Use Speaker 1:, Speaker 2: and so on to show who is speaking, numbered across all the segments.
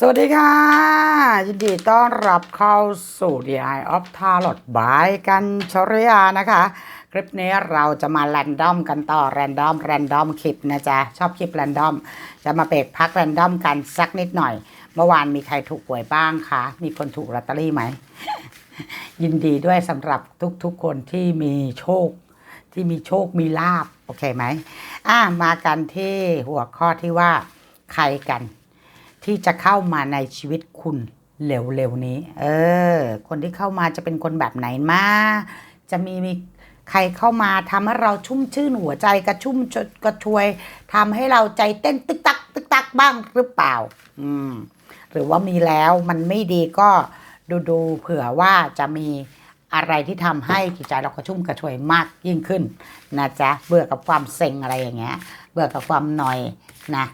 Speaker 1: สวัสดีค่ะ ยินดีต้อนรับเข้าสู่ The Eye of Tarot บายกันชริยานะคะ คลิปนี้เราจะมาแรนดอมกันต่อแรนดอมแรนดอมคลิปนะจ๊ะ ชอบคลิปแรนดอม จะมาเบรกพักแรนดอมกันสักนิดหน่อย เมื่อวานมีใครถูกหวยบ้างคะ มีคนถูกลอตเตอรี่ไหม ยินดีด้วยสำหรับทุกๆคนที่มีโชคที่มีโชคมีลาบโอเคไหมอะมากันที่หัวข้อที่ว่าใครกัน ที่จะเข้ามาในชีวิตคุณเร็วๆนี้ เออ คนที่เข้ามาจะเป็นคนแบบไหนมาจะมีมีใครเข้ามาทำให้เราชุ่มชื่นหัวใจกระชุ่มชกระชวยทำให้เราใจเต้นตึกตักตึกตักบ้างหรือเปล่า อืม หรือว่ามีแล้วมันไม่ดีก็ดูดูเผื่อว่าจะมีอะไรที่ทำให้จิตใจเรากระชุ่มกระชวยมากยิ่งขึ้นนะจ๊ะเบื่อกับความเซ็งอะไรอย่างเงี้ย เบื่อกับความหน่อยนะ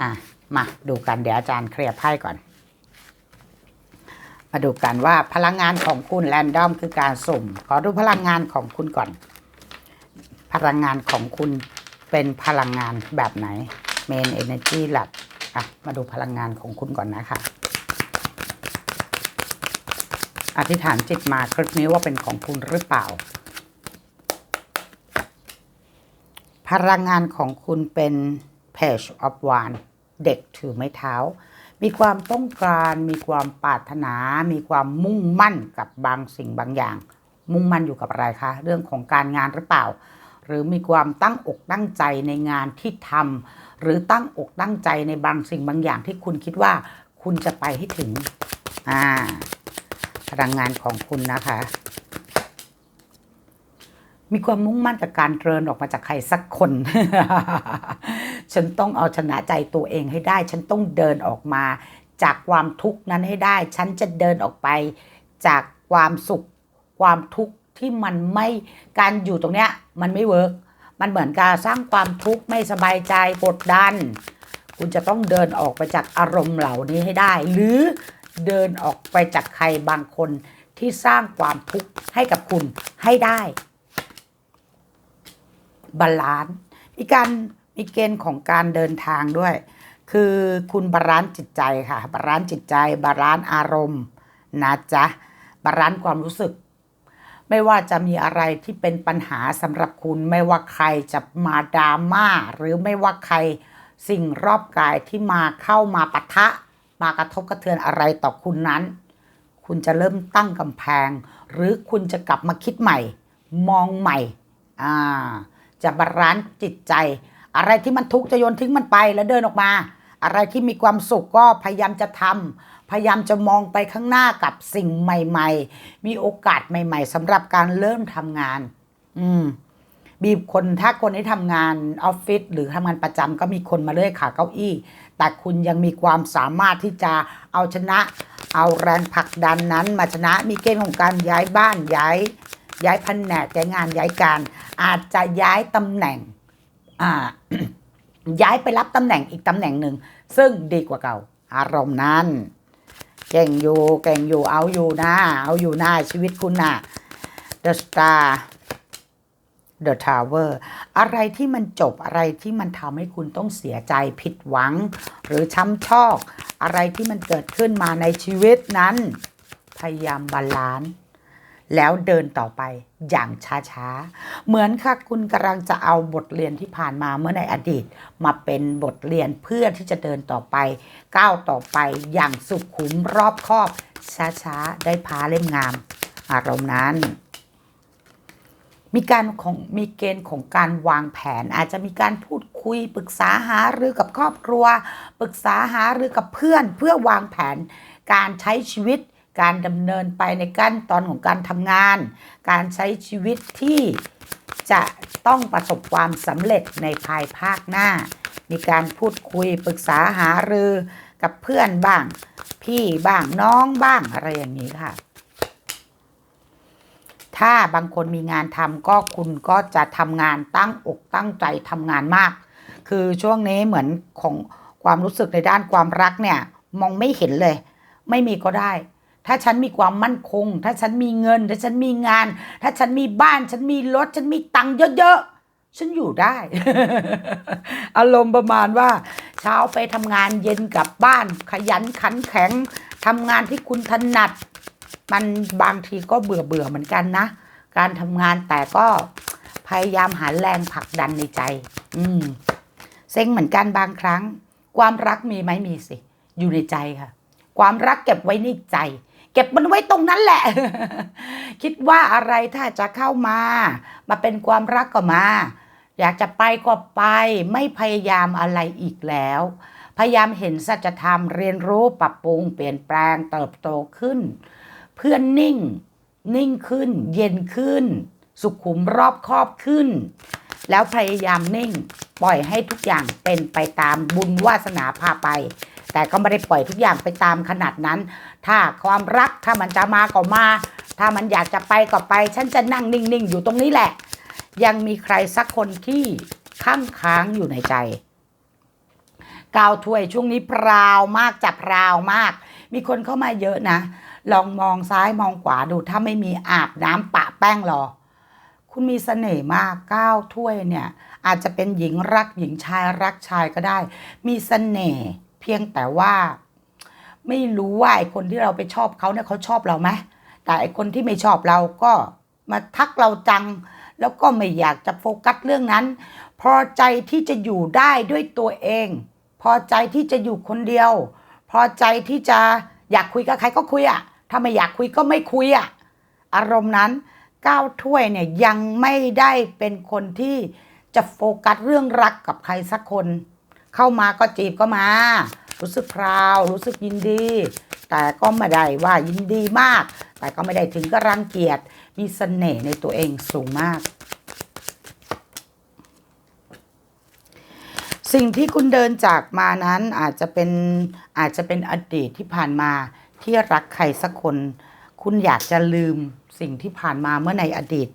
Speaker 1: อะ มาดูกันเดี๋ยวอาจารย์เคลียร์ไพ่ก่อน มาดูกันว่าพลังงานของคุณแรนดอมคือการสุ่ม ขอดูพลังงานของคุณก่อน พลังงานของคุณเป็นพลังงานแบบไหน Main Energy หลักอะมาดูพลังงานของคุณก่อนนะคะอธิษฐานจิตมาคลิปนี้ว่าเป็นของคุณหรือเปล่า พลังงานของคุณเป็น Page of Wand เด็กถือไม้เท้า มีความต้องการ มีความปรารถนา มีความมุ่งมั่นกับบางสิ่งบางอย่าง มุ่งมั่นอยู่กับอะไรคะ เรื่องของการงานหรือเปล่า หรือมีความตั้งอกตั้งใจในงานที่ทำหรือตั้งอกตั้งใจในบางสิ่งบางอย่างที่คุณคิดว่าคุณจะไปให้ถึงอ่าพลังงานของคุณนะคะมีความมุ่งมั่นกับการเดินออกมาจากใครสักคน ฉันต้องเอาชนะใจตัวเองให้ได้ ฉันต้องเดินออกมา จากความทุกข์นั้นให้ได้ ฉันจะเดินออกไป จากความสุขความทุกข์ที่มันไม่การอยู่ตรงเนี้ยมันไม่เวิร์กมันเหมือนการสร้างความทุกข์ไม่สบายใจกดดัน คุณจะต้องเดินออกไปจากอารมณ์เหล่านี้ให้ได้ หรือเดินออกไปจากใครบางคนที่สร้างความทุกข์ให้กับคุณให้ได้บาลานซ์มีการ มีเกณฑ์ของการเดินทางด้วย คือคุณบาลานซ์จิตใจค่ะ บาลานซ์จิตใจ บาลานซ์อารมณ์นะจ๊ะ บาลานซ์ความรู้สึก ไม่ว่าจะมีอะไรที่เป็นปัญหาสำหรับคุณ ไม่ว่าใครจะมาดราม่า หรือไม่ว่าใครสิ่งรอบกายที่มาเข้ามาปะทะ มากระทบกระเทือนอะไรต่อคุณนั้น คุณจะเริ่มตั้งกำแพง หรือคุณจะกลับมาคิดใหม่ มองใหม่ อ่า จะบาลานซ์จิตใจ อะไรที่มันทุกข์จะโยนทิ้งมันไปแล้วเดินออกมา อะไรที่มีความสุขก็พยายามจะทำพยายามจะมองไปข้างหน้ากับสิ่งใหม่ ๆ มีโอกาสใหม่ ๆสำหรับการเริ่มทำงาน อืมมีคนถ้าคนที่ทำงานออฟฟิศหรือทำงานประจำก็มีคนมาเลื่อยขาเก้าอี้ แต่คุณยังมีความสามารถที่จะเอาชนะ เอาแรงผลักดันนั้น มาชนะมีเกณฑ์ของการย้ายบ้านย้าย ย้ายแผนกย้ายงานย้ายการ อาจจะย้ายตำแหน่ง ย้ายไปรับตำแหน่งอีกตำแหน่งหนึ่ง ซึ่งดีกว่าเก่า อารมณ์นั้น เก่งอยู่เก่งอยู่เอาอยู่นะเอาอยู่นะชีวิตคุณน่ะ The Star The Tower อะไรที่มันจบอะไรที่มันทำให้คุณต้องเสียใจผิดหวัง หรือช้ำชอก อะไรที่มันเกิดขึ้นมาในชีวิตนั้น พยายามบาลานซ์ แล้วเดินต่อไปอย่างช้าๆ เหมือนค่ะคุณกำลังจะเอาบทเรียนที่ผ่านมาเมื่อในอดีต มาเป็นบทเรียนเพื่อที่จะเดินต่อไป ก้าวต่อไปอย่างสุขุมรอบคอบ ช้าๆ ได้พาเล่มงาม อารมณ์นั้น มีการของมีเกณฑ์ของการวางแผนอาจจะมีการพูดคุยปรึกษาหารือกับครอบครัว ปรึกษาหารือกับเพื่อนเพื่อวางแผนการใช้ชีวิต การดำเนินไปในขั้นตอนของการทำงาน การใช้ชีวิตที่จะต้องประสบความสำเร็จในภายภาคหน้า มีการพูดคุยปรึกษาหารือกับเพื่อนบ้าง พี่บ้างน้องบ้างอะไรอย่างนี้ค่ะ ถ้าบางคนมีงานทำก็คุณก็จะทำงานตั้งอกตั้งใจทำงานมาก คือช่วงนี้เหมือนของความรู้สึกในด้านความรักเนี่ย มองไม่เห็นเลย ไม่มีก็ได้ ถ้าฉันมีความมั่นคง ถ้าฉันมีเงิน ถ้าฉันมีงาน ถ้าฉันมีบ้าน ฉันมีรถ ฉันมีตังค์เยอะๆ ฉันอยู่ได้ อารมณ์ประมาณว่า เช้าไปทำงานเย็นกลับบ้าน ขยันขันแข็งทำงานที่คุณถนัด มันบางทีก็เบื่อเบื่อเหมือนกันนะ การทำงานแต่ก็พยายามหาแรงผลักดันในใจ อืมเซ็งเหมือนกันบางครั้ง ความรักมีไหมมีสิ อยู่ในใจค่ะ ความรักเก็บไว้ในใจ เก็บมันไว้ตรงนั้นแหละ คิดว่าอะไรถ้าจะเข้ามา มาเป็นความรักก็มา อยากจะไปก็ไป ไม่พยายามอะไรอีกแล้ว พยายามเห็นสัจธรรมเรียนรู้ปรับปรุงเปลี่ยนแปลงเติบโตขึ้น เพื่อนนิ่ง นิ่งขึ้น เย็นขึ้น สุขุมรอบคอบขึ้น แล้วพยายามนิ่ง ปล่อยให้ทุกอย่างเป็นไปตามบุญวาสนาพาไป แต่ก็ไม่ได้ปล่อยทุกอย่างไปตามขนาดนั้น ถ้าความรักถ้ามันจะมาก็มา ถ้ามันอยากจะไปก็ไป ฉันจะนั่งนิ่งๆอยู่ตรงนี้แหละ ยังมีใครสักคนที่ข้างค้างอยู่ในใจกาวถ้วยช่วงนี้พราวมากจับพราวมาก มีคนเข้ามาเยอะนะ ลองมองซ้ายมองขวาดูถ้าไม่มีอาบน้ำปะแป้งรอ คุณมีเสน่ห์มากก้าวถ้วยเนี่ย อาจจะเป็นหญิงรักหญิงชายรักชายก็ได้ มีเสน่ห์เพียงแต่ว่า ไม่รู้ว่าไอ้คนที่เราไปชอบเขาเนี่ยเขาชอบเราไหมแต่ไอ้คนที่ไม่ชอบเราก็มาทักเราจัง แล้วก็ไม่อยากจะโฟกัสเรื่องนั้น พอใจที่จะอยู่ได้ด้วยตัวเอง พอใจที่จะอยู่คนเดียว พอใจที่จะอยากคุยกับใครก็คุยอะถ้าไม่อยากคุยก็ไม่คุยอะอารมณ์นั้น ก้าวถ้วยเนี่ยยังไม่ได้เป็นคนที่จะโฟกัสเรื่องรักกับใครสักคน เข้ามาก็จีบก็มา รู้สึกพราว รู้สึกยินดี แต่ก็ไม่ได้ว่ายินดีมาก แต่ก็ไม่ได้ถึงกับรังเกียจมีเสน่ห์ในตัวเองสูงมาก สิ่งที่คุณเดินจากมานั้นอาจจะเป็นอาจจะเป็นอดีตที่ผ่านมาที่รักใครสักคน คุณอยากจะลืม สิ่งที่ผ่านมาเมื่อในอดีต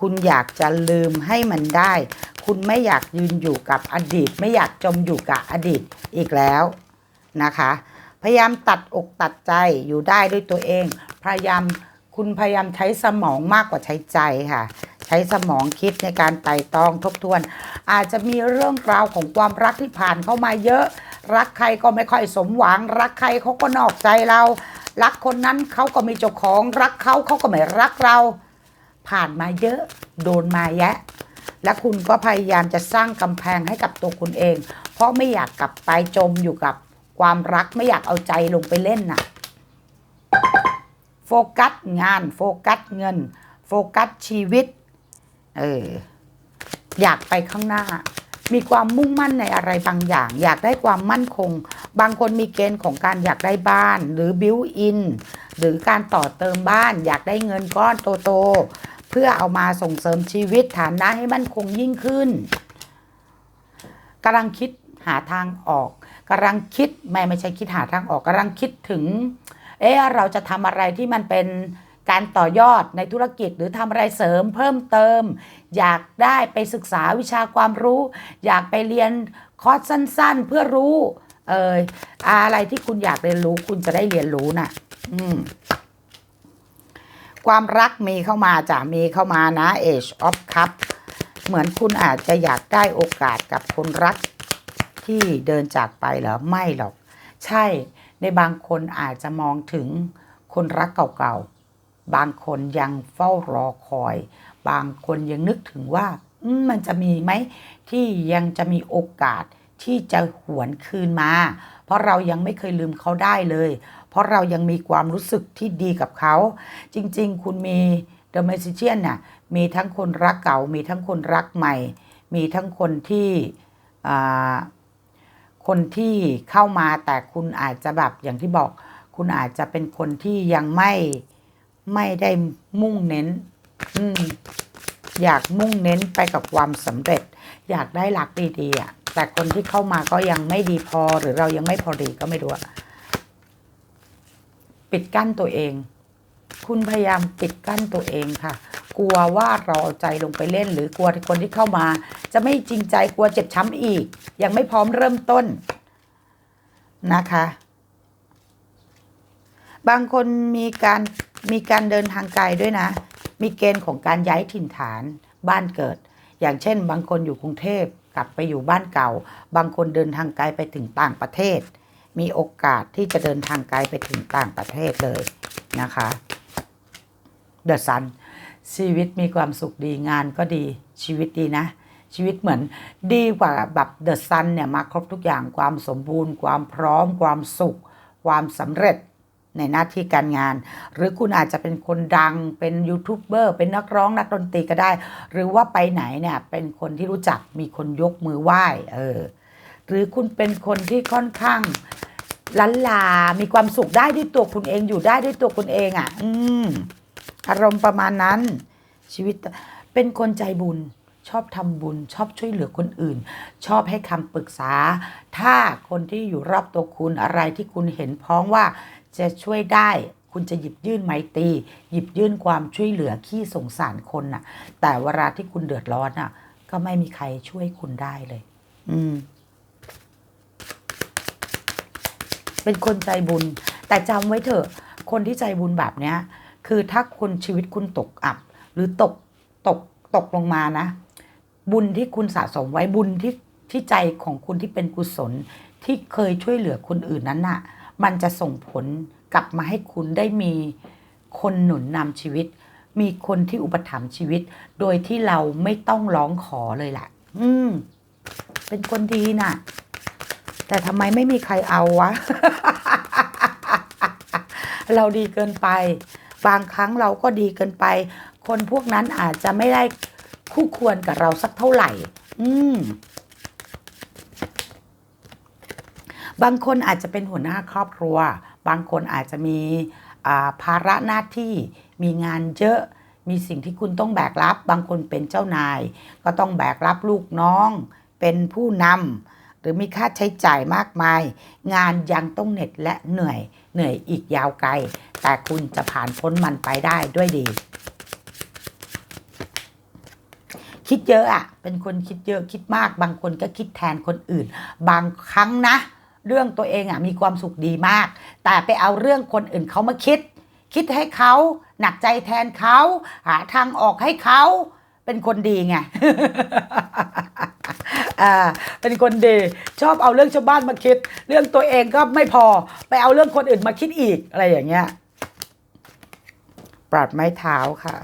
Speaker 1: คุณอยากจะลืมให้มันได้ คุณไม่อยากยืนอยู่กับอดีต ไม่อยากจมอยู่กับอดีตอีกแล้วนะคะ พยายามตัดอกตัดใจอยู่ได้ด้วยตัวเอง พยายามคุณพยายามใช้สมองมากกว่าใช้ใจค่ะ ใช้สมองคิดในการไต่ตรองทบทวน อาจจะมีเรื่องราวของความรักที่ผ่านเข้ามาเยอะ รักใครก็ไม่ค่อยสมหวัง รักใครเขาก็นอกใจเรา รักคนนั้นเขาก็มีเจ้าของรักเขาเขาก็ไม่รักเรา ผ่านมาเยอะโดนมาแยะ และคุณก็พยายามจะสร้างกำแพงให้กับตัวคุณเอง เพราะไม่อยากกลับไปจมอยู่กับความรักไม่อยากเอาใจลงไปเล่นน่ะโฟกัสงาน โฟกัสเงิน โฟกัสชีวิตเอออยากไปข้างหน้า มีความมุ่งมั่นในอะไรบางอย่าง อยากได้ความมั่นคง บางคนมีเกณฑ์ของการอยากได้บ้าน หรือบิวอินหรือการต่อเติมบ้าน อยากได้เงินก้อนโตๆเพื่อเอามาส่งเสริมชีวิตฐานะให้มั่นคงยิ่งขึ้นกำลังคิดหาทางออกกำลังคิดไม่ไม่ใช่คิดหาทางออกกำลังคิดถึง เออเราจะทำอะไรที่มันเป็นการต่อยอดในธุรกิจหรือทำอะไรเสริมเพิ่มเติม อยากได้ไปศึกษาวิชาความรู้ อยากไปเรียนคอร์สสั้น ๆ เพื่อรู้ เอออะไรที่คุณอยากเรียนรู้ คุณจะได้เรียนรู้น่ะ อืม ความรักมีเข้ามาจ้ะมีเข้ามานะ Age of Cup เหมือนคุณอาจจะอยากได้โอกาสกับคนรักที่เดินจากไปเหรอไม่หรอก ใช่ในบางคนอาจจะมองถึงคนรักเก่าๆ บางคนยังเฝ้ารอคอย บางคนยังนึกถึงว่ามันจะมีไหมที่ยังจะมีโอกาสที่จะหวนคืนมา เพราะเรายังไม่เคยลืมเขาได้เลย เพราะเรายังมีความรู้สึกที่ดีกับเขา จริง ๆ คุณมี The Magician น่ะมีทั้งคนรักเก่า มีทั้งคนรักใหม่ มีทั้งคนที่คนที่เข้ามาแต่คุณอาจจะแบบอย่างที่บอก คุณอาจจะเป็นคนที่ยังไม่ไม่ได้มุ่งเน้น อืม อยากมุ่งเน้นไปกับความสำเร็จ อยากได้หลักดีๆอะแต่คนที่เข้ามาก็ยังไม่ดีพอหรือเรายังไม่พอดีก็ไม่รู้อะปิดกั้นตัวเอง คุณพยายามปิดกั้นตัวเองค่ะ กลัวว่าเราเอาใจลงไปเล่น หรือกลัวที่คนที่เข้ามา จะไม่จริงใจกลัวเจ็บช้ำอีก ยังไม่พร้อมเริ่มต้นนะคะ บางคนมีการ มีการเดินทางไกลด้วยนะ มีเกณฑ์ของการย้ายถิ่นฐานบ้านเกิด อย่างเช่น บางคนอยู่กรุงเทพกลับไปอยู่บ้านเก่า บางคนเดินทางไกลไปถึงต่างประเทศ มีโอกาสที่จะเดินทางไกลไปถึงต่างประเทศเลยนะคะเดอะซันชีวิตมีความสุขดีงานก็ดีชีวิตดีนะ ชีวิตเหมือนดีกว่าแบบเดอะซันเนี่ยมาครบทุกอย่างความสมบูรณ์ ความพร้อม ความสุข ความสำเร็จ ในหน้าที่การงาน หรือคุณอาจจะเป็นคนดังเป็นยูทูบเบอร์เป็นนักร้องนักดนตรีก็ได้ หรือว่าไปไหนเนี่ยเป็นคนที่รู้จักมีคนยกมือไหว้เออหรือคุณเป็นคนที่ค่อนข้างลันลา มีความสุขได้ด้วยตัวคุณเองอยู่ได้ด้วยตัวคุณเองอะ่ะ อืมอารมณ์ประมาณนั้น ชีวิตเป็นคนใจบุญ ชอบทำบุญ ชอบช่วยเหลือคนอื่น ชอบให้คำปรึกษา ถ้าคนที่อยู่รอบตัวคุณอะไรที่คุณเห็นพ้องว่า จะช่วยได้คุณจะหยิบยื่นไมตรีหยิบยื่นความช่วยเหลือขี้สงสารคนน่ะ แต่เวลาที่คุณเดือดร้อนน่ะ ก็ไม่มีใครช่วยคุณได้เลย อืม เป็นคนใจบุญ แต่จำไว้เถอะ คนที่ใจบุญแบบเนี้ย คือถ้าคนชีวิตคุณตกอับ หรือตกตกตกลงมานะ บุญที่คุณสะสมไว้บุญที่ที่ใจของคุณที่เป็นกุศลที่เคยช่วยเหลือคนอื่นนั้นน่ะ มันจะส่งผลกลับมาให้คุณได้มีคนหนุนนำชีวิต มีคนที่อุปถัมภ์ชีวิต โดยที่เราไม่ต้องร้องขอเลยแหละ อืม เป็นคนดีน่ะ แต่ทำไมไม่มีใครเอาวะ เราดีเกินไป บางครั้งเราก็ดีเกินไป คนพวกนั้นอาจจะไม่ได้คู่ควรกับเราสักเท่าไหร่ อืม บางคนอาจจะเป็นหัวหน้าครอบครัว บางคนอาจจะมีภาระหน้าที่มีงานเยอะมีสิ่งที่คุณต้องแบกรับ บางคนเป็นเจ้านาย ก็ต้องแบกรับลูกน้อง เป็นผู้นำหรือมีค่าใช้จ่ายมากมาย งานยังต้องเหน็ดและเหนื่อยเหนื่อยอีกยาวไกล แต่คุณจะผ่านพ้นมันไปได้ด้วยดี คิดเยอะอะเป็นคนคิดเยอะคิดมาก บางคนก็คิดแทนคนอื่น บางครั้งนะ เรื่องตัวเองอะมีความสุขดีมาก แต่ไปเอาเรื่องคนอื่นเขามาคิด คิดให้เขาหนักใจแทนเขาหาทางออกให้เขาเป็นคนดีไงอ่าเป็นคนดีชอบเอาเรื่องชาวบ้านมาคิด เรื่องตัวเองก็ไม่พอไปเอาเรื่องคนอื่นมาคิดอีกอะไรอย่างเงี้ยปราดไม้เท้าค่ะ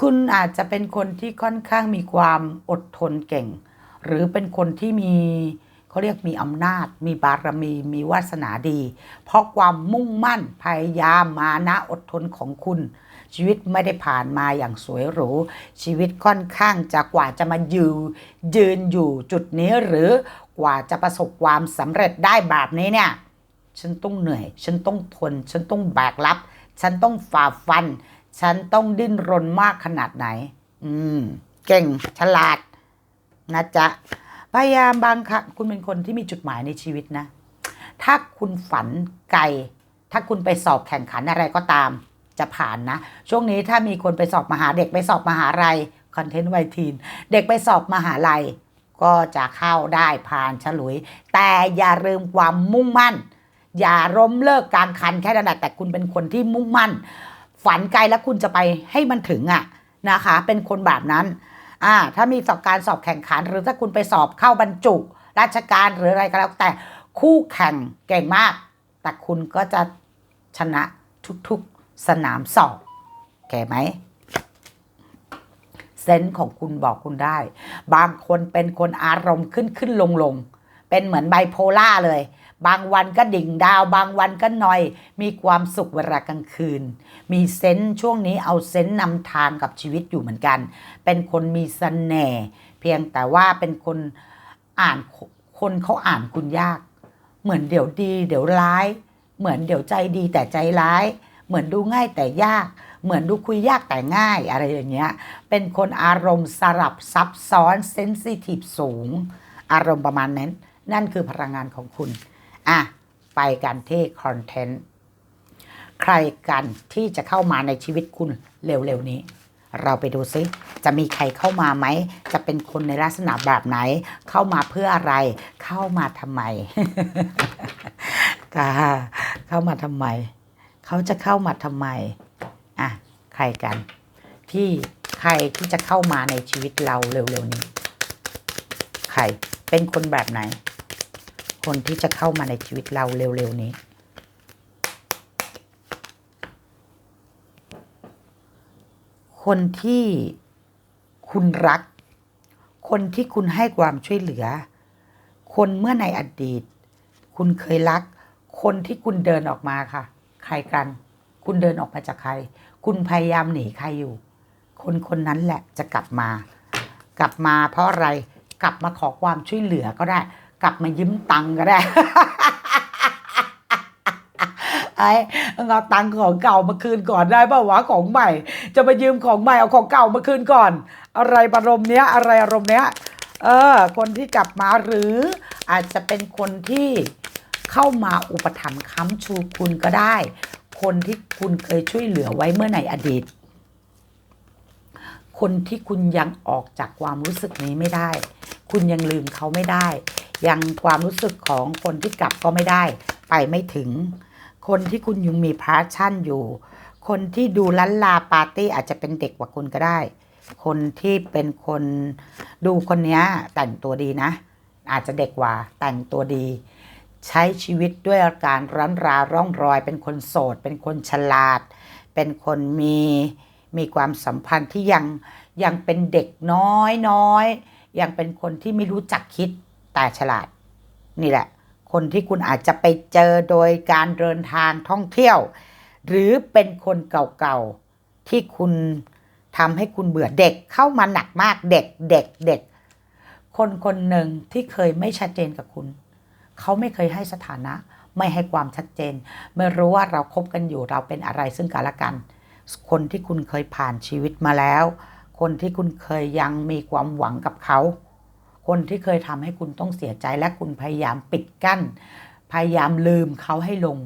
Speaker 1: คุณอาจจะเป็นคนที่ค่อนข้างมีความอดทนเก่ง หรือเป็นคนที่มีเขาเรียกมีอำนาจ มีบารมี มีวาสนาดี เพราะความมุ่งมั่นพยายามมานะอดทนของคุณ ชีวิตไม่ได้ผ่านมาอย่างสวยหรู ชีวิตค่อนข้างจะกว่าจะมายืนยืนอยู่จุดนี้หรือกว่าจะประสบความสำเร็จได้แบบนี้เนี่ย ฉันต้องเหนื่อย ฉันต้องทน ฉันต้องแบกรับ ฉันต้องฝ่าฟัน ฉันต้องดิ้นรนมากขนาดไหน อืม เก่งฉลาด นะจ๊ะ พยายามบางครั้งคุณเป็นคนที่มีจุดหมายในชีวิตนะ ถ้าคุณฝันไกล ถ้าคุณไปสอบแข่งขันอะไรก็ตาม จะผ่านนะ ช่วงนี้ถ้ามีคนไปสอบมหาเด็กไปสอบมหาลัยคอนเทนต์ไวทีน เด็กไปสอบมหาลัย ก็จะเข้าได้ผ่านฉลุย แต่อย่าลืมความมุ่งมั่น อย่าล้มเลิกกลางคันแค่นั้นแหละแต่คุณเป็นคนที่มุ่งมั่น ฝันไกลแล้วคุณจะไปให้มันถึงอะนะคะ เป็นคนแบบนั้น อ่าถ้ามีสอบการสอบแข่งขัน หรือถ้าคุณไปสอบเข้าบรรจุ ราชการหรืออะไรก็แล้วแต่คู่แข่งเก่งมาก แต่คุณก็จะชนะทุกๆสนามสอบแก่ไหมเซนส์ของคุณบอกคุณได้ บางคนเป็นคนอารมณ์ขึ้นขึ้นลงลงเป็นเหมือนไบโพล่าเลย บางวันก็ดิ่งดาว บางวันก็หน่อย มีความสุขเวลากลางคืน มีเซนส์ช่วงนี้เอาเซนส์นำทางกับชีวิตอยู่เหมือนกัน เป็นคนมีเสน่ห์เพียงแต่ว่าเป็นคนอ่านคนเขาอ่านคุณยาก เหมือนเดี๋ยวดี เดี๋ยวร้าย เหมือนเดี๋ยวใจดีแต่ใจร้าย เหมือนดูง่ายแต่ยาก เหมือนดูคุยยากแต่ง่ายอะไรอย่างเงี้ย เป็นคนอารมณ์สลับซับซ้อนเซนซิทีฟสูง อารมณ์ประมาณนั้น นั่นคือพลังงานของคุณ อะไปกันที่คอนเทนต์ใครกันที่จะเข้ามาในชีวิตคุณเร็วๆนี้ เราไปดูซิจะมีใครเข้ามาไหม จะเป็นคนในลักษณะแบบไหน เข้ามาเพื่ออะไร เข้ามาทำไมค่ะเข้ามาทำไม เขาจะเข้ามาทำไมอะใครกัน ที่ใครที่จะเข้ามาในชีวิตเราเร็วๆนี้ ใครเป็นคนแบบไหน คนที่จะเข้ามาในชีวิตเราเร็วๆนี้ คนที่คุณรัก คนที่คุณให้ความช่วยเหลือ คนเมื่อในอดีต คุณเคยรัก คนที่คุณเดินออกมาค่ะ ใครกัน คุณเดินออกมาจากใคร คุณพยายามหนีใครอยู่ คนคนนั้นแหละจะกลับมา กลับมาเพราะอะไร กลับมาขอความช่วยเหลือก็ได้ กลับมายืมตังก็ได้ไอ้เอาตังของเก่ามาคืนก่อนได้ป่าวะของใหม่ จะมายืมของใหม่เอาของเก่ามาคืนก่อน อะไรอารมณ์เนี้ย อะไรอารมณ์เนี้ย เออ คนที่กลับมาหรืออาจจะเป็นคนที่เข้ามาอุปถัมภ์ค้ำชูคุณก็ได้ คนที่คุณเคยช่วยเหลือไว้เมื่อในอดีต คนที่คุณยังออกจากความรู้สึกนี้ไม่ได้ คุณยังลืมเขาไม่ได้ ยังความรู้สึกของคนที่กลับก็ไม่ได้ ไปไม่ถึง คนที่คุณยังมีพาชั่นอยู่ คนที่ดูลันลาปาร์ตี้อาจจะเป็นเด็กกว่าคุณก็ได้ คนที่เป็นคนดูคนนี้แต่งตัวดีนะ อาจจะเด็กกว่าแต่งตัวดี ใช้ชีวิตด้วยอาการร้อนราร่องรอย เป็นคนโสด เป็นคนฉลาด เป็นคนมีมีความสัมพันธ์ที่ยังยังเป็นเด็กน้อยน้อยยังเป็นคนที่ไม่รู้จักคิด แต่ฉลาด นี่แหละ คนที่คุณอาจจะไปเจอโดยการเดินทางท่องเที่ยว หรือเป็นคนเก่าๆ ที่คุณทำให้คุณเบื่อเด็กเข้ามาหนักมากเด็กเด็กเด็กคนคนหนึ่งที่เคยไม่ชัดเจนกับคุณ เขาไม่เคยให้สถานะ ไม่ให้ความชัดเจน ไม่รู้ว่าเราคบกันอยู่เราเป็นอะไรซึ่งกันและกัน คนที่คุณเคยผ่านชีวิตมาแล้ว คนที่คุณเคยยังมีความหวังกับเขา คนที่เคยทำให้คุณต้องเสียใจและคุณพยายามปิดกั้น พยายามลืมเขาให้ลง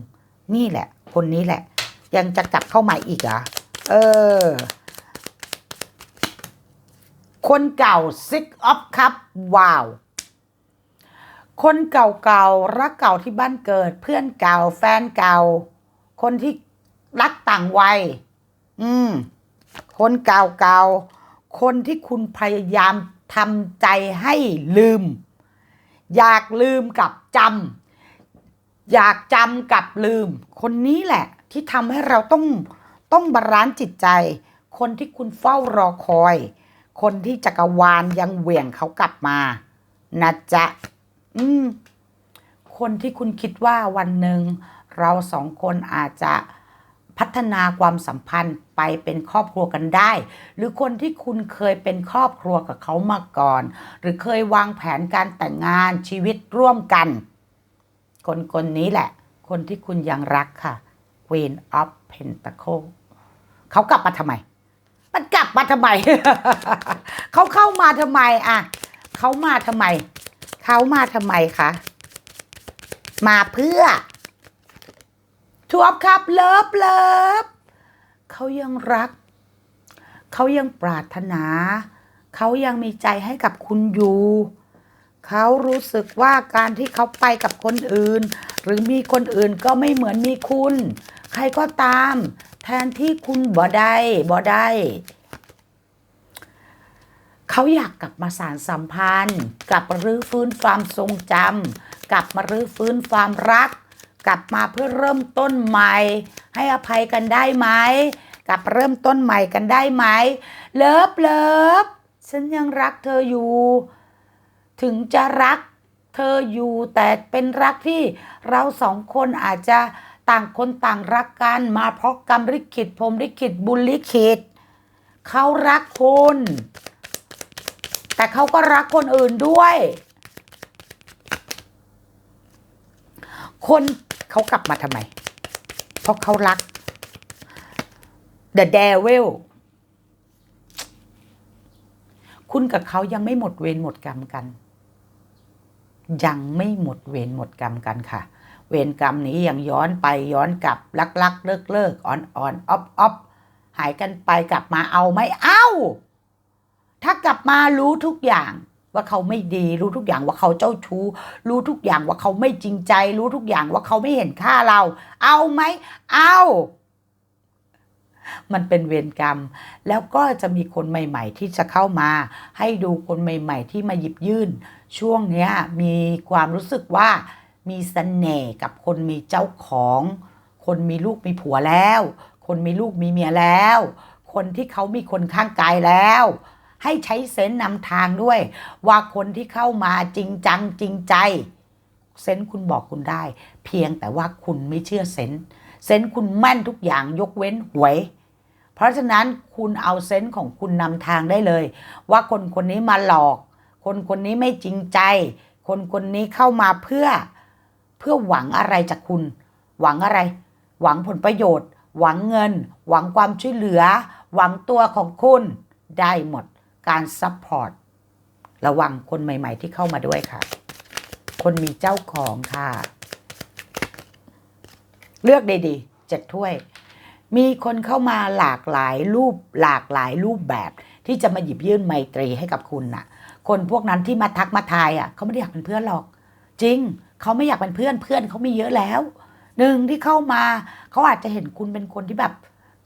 Speaker 1: นี่แหละ คนนี้แหละ ยังจะกลับเข้ามาอีกเหรอเออ คนเก่า Six of Cup ว้าว คนเก่าๆรักเก่าที่บ้านเกิด เพื่อนเก่า แฟนเก่า คนที่รักต่างวัย อืม คนเก่าๆคนที่คุณพยายาม ทำใจให้ลืม อยากลืมกับจำอยากจำกับลืม คนนี้แหละ ที่ทำให้เราต้องต้องบาลานซ์จิตใจ คนที่คุณเฝ้ารอคอย คนที่จักรวาลยังเหวี่ยงเขากลับมานะจ๊ะอืมคนที่คุณคิดว่าวันหนึ่งเราสองคนอาจจะ พัฒนาความสัมพันธ์ไปเป็นครอบครัวกันได้ หรือคนที่คุณเคยเป็นครอบครัวกับเขามาก่อน หรือเคยวางแผนการแต่งงานชีวิตร่วมกัน คนคนนี้แหละ คนที่คุณยังรักค่ะ Queen of Pentacle เขากลับมาทำไม มันกลับมาทำไม เขาเข้ามาทำไมอะเขามาทำไม เขามาทำไมคะ มาเพื่อ ทวบครับ เลิฟเลิฟเขายังรัก เขายังปรารถนา เขายังมีใจให้กับคุณอยู่ เขารู้สึกว่าการที่เขาไปกับคนอื่น หรือมีคนอื่นก็ไม่เหมือนมีคุณ ใครก็ตาม แทนที่คุณบ่ได้บ่ได้เขาอยากกลับมาสารสัมพันธ์ กลับมารื้อฟื้นความทรงจำกลับมารื้อฟื้นความรัก กลับมาเพื่อเริ่มต้นใหม่ ให้อภัยกันได้ไหมกลับเริ่มต้นใหม่กันได้ไหมเลิฟเลิฟฉันยังรักเธออยู่ ถึงจะรักเธออยู่แต่เป็นรักที่เราสองคนอาจจะต่างคนต่างรักกันมาเพราะกรรมลิขิตพรมลิขิตบุญลิขิตเขารักคุณแต่เขาก็รักคนอื่นด้วย คน เขากลับมาทำไม เพราะเขารัก The Devil คุณกับเขายังไม่หมดเวรหมดกรรมกัน ยังไม่หมดเวรหมดกรรมกันค่ะ เวรกรรมนี้ยังย้อนไปย้อนกลับลักลักเลิกเลิกอ่อนอ่อนออฟออฟหายกันไปกลับมาเอาไหมเอ้าถ้ากลับมารู้ทุกอย่าง ว่าเขาไม่ดี รู้ทุกอย่างว่าเขาเจ้าชู้ รู้ทุกอย่างว่าเขาไม่จริงใจ รู้ทุกอย่างว่าเขาไม่เห็นค่าเรา เอาไหมเอามันเป็นเวรกรรม แล้วก็จะมีคนใหม่ ๆ ที่จะเข้ามา ให้ดูคนใหม่ ๆ ที่มาหยิบยื่น ช่วงเนี้ยมีความรู้สึกว่ามีเสน่ห์กับคนมีเจ้าของ คนมีลูกมีผัวแล้ว คนมีลูกมีเมียแล้ว คนที่เขามีคนข้างกายแล้ว ให้ใช้เซนส์นำทางด้วย ว่าคนที่เข้ามาจริงจังจริงใจ เซนส์คุณบอกคุณได้ เพียงแต่ว่าคุณไม่เชื่อเซนส์เซนส์คุณแม่นทุกอย่างยกเว้นหวย เพราะฉะนั้นคุณเอาเซนส์ของคุณนำทางได้เลย ว่าคนคนนี้มาหลอก คนคนนี้ไม่จริงใจ คนคนนี้เข้ามาเพื่อเพื่อหวังอะไรจากคุณ หวังอะไร หวังผลประโยชน์ หวังเงิน หวังความช่วยเหลือ หวังตัวของคุณได้หมด การซัพพอร์ตระวังคนใหม่ ๆ ที่เข้ามาด้วยค่ะ คนมีเจ้าของค่ะ เลือกดีๆเจ็ดถ้วย มีคนเข้ามาหลากหลายรูปหลากหลายรูปแบบ ที่จะมาหยิบยื่นไมตรีให้กับคุณน่ะ คนพวกนั้นที่มาทักมาทายอะเขาไม่ได้อยากเป็นเพื่อนหรอก จริง เขาไม่อยากเป็นเพื่อนเพื่อนเขามีเยอะแล้วหนึ่งที่เข้ามาเขาอาจจะเห็นคุณเป็นคนที่แบบ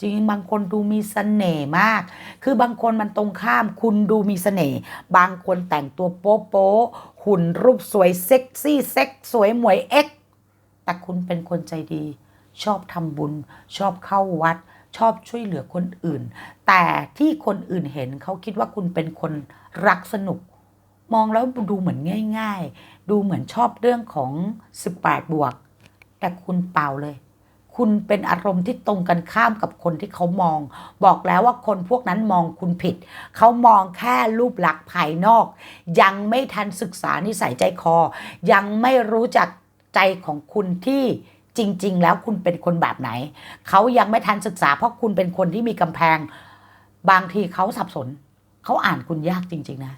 Speaker 1: จริงบางคนดูมีเสน่ห์มาก คือบางคนมันตรงข้ามคุณดูมีเสน่ห์ บางคนแต่งตัวโป๊โป๊หุ่นรูปสวยเซ็กซี่เซ็กสวยหมวยเอ็ก แต่คุณเป็นคนใจดี ชอบทำบุญ ชอบเข้าวัด ชอบช่วยเหลือคนอื่น แต่ที่คนอื่นเห็นเขาคิดว่าคุณเป็นคนรักสนุก มองแล้วดูเหมือนง่าย ๆ ดูเหมือนชอบเรื่องของ 18 บวก แต่คุณเปล่าเลย คุณเป็นอารมณ์ที่ตรงกันข้ามกับคนที่เขามอง บอกแล้วว่าคนพวกนั้นมองคุณผิด เขามองแค่รูปลักษณ์ภายนอก ยังไม่ทันศึกษานิสัยใจคอ ยังไม่รู้จักใจของคุณที่จริง ๆ แล้วคุณเป็นคนแบบไหน เขายังไม่ทันศึกษา เพราะคุณเป็นคนที่มีกำแพง บางทีเขาสับสน เขาอ่านคุณยากจริง ๆ นะ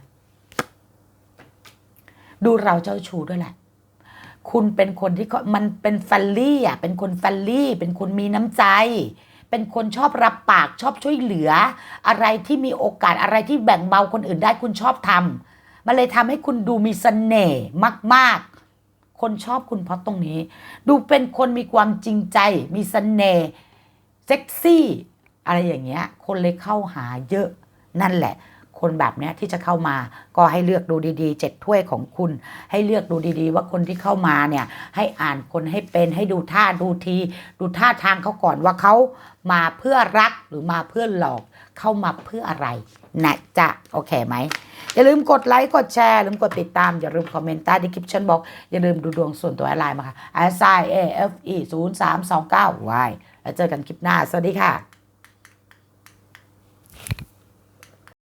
Speaker 1: ดูเราเจ้าชู้ด้วยแหละ คุณเป็นคนที่เขามันเป็นแฟลลี่อะเป็นคนแฟลลี่ เป็นคนมีน้ำใจ เป็นคนชอบรับปากชอบช่วยเหลือ อะไรที่มีโอกาสอะไรที่แบ่งเบาคนอื่นได้คุณชอบทำมันเลยทำให้คุณดูมีเสน่ห์มากๆ คนชอบคุณเพราะตรงนี้ ดูเป็นคนมีความจริงใจ มีเสน่ห์เซ็กซี่ อะไรอย่างเงี้ย คนเลยเข้าหาเยอะนั่นแหละ คนแบบนี้ที่จะเข้ามา ก็ให้เลือกดูดีๆเจ็ดถ้วยของคุณ ให้เลือกดูดีๆ ว่าคนที่เข้ามาเนี่ยให้อ่านคนให้เป็นให้ดูท่าดูที ดูท่าทางเขาก่อนว่าเขามาเพื่อรักหรือมาเพื่อหลอกเข้ามาเพื่ออะไรนะจ๊ะโอเคไหมอย่าลืมกดไลค์กดแชร์อย่าลืมกดติดตาม อย่าลืมคอมเมนต์ใต้ดีคริปชันบอก อย่าลืมดูดวงส่วนตัวไลน์มาค่ะ s i a f e 0 3 2 9 y แล้วเจอกันคลิปหน้า สวัสดีค่ะ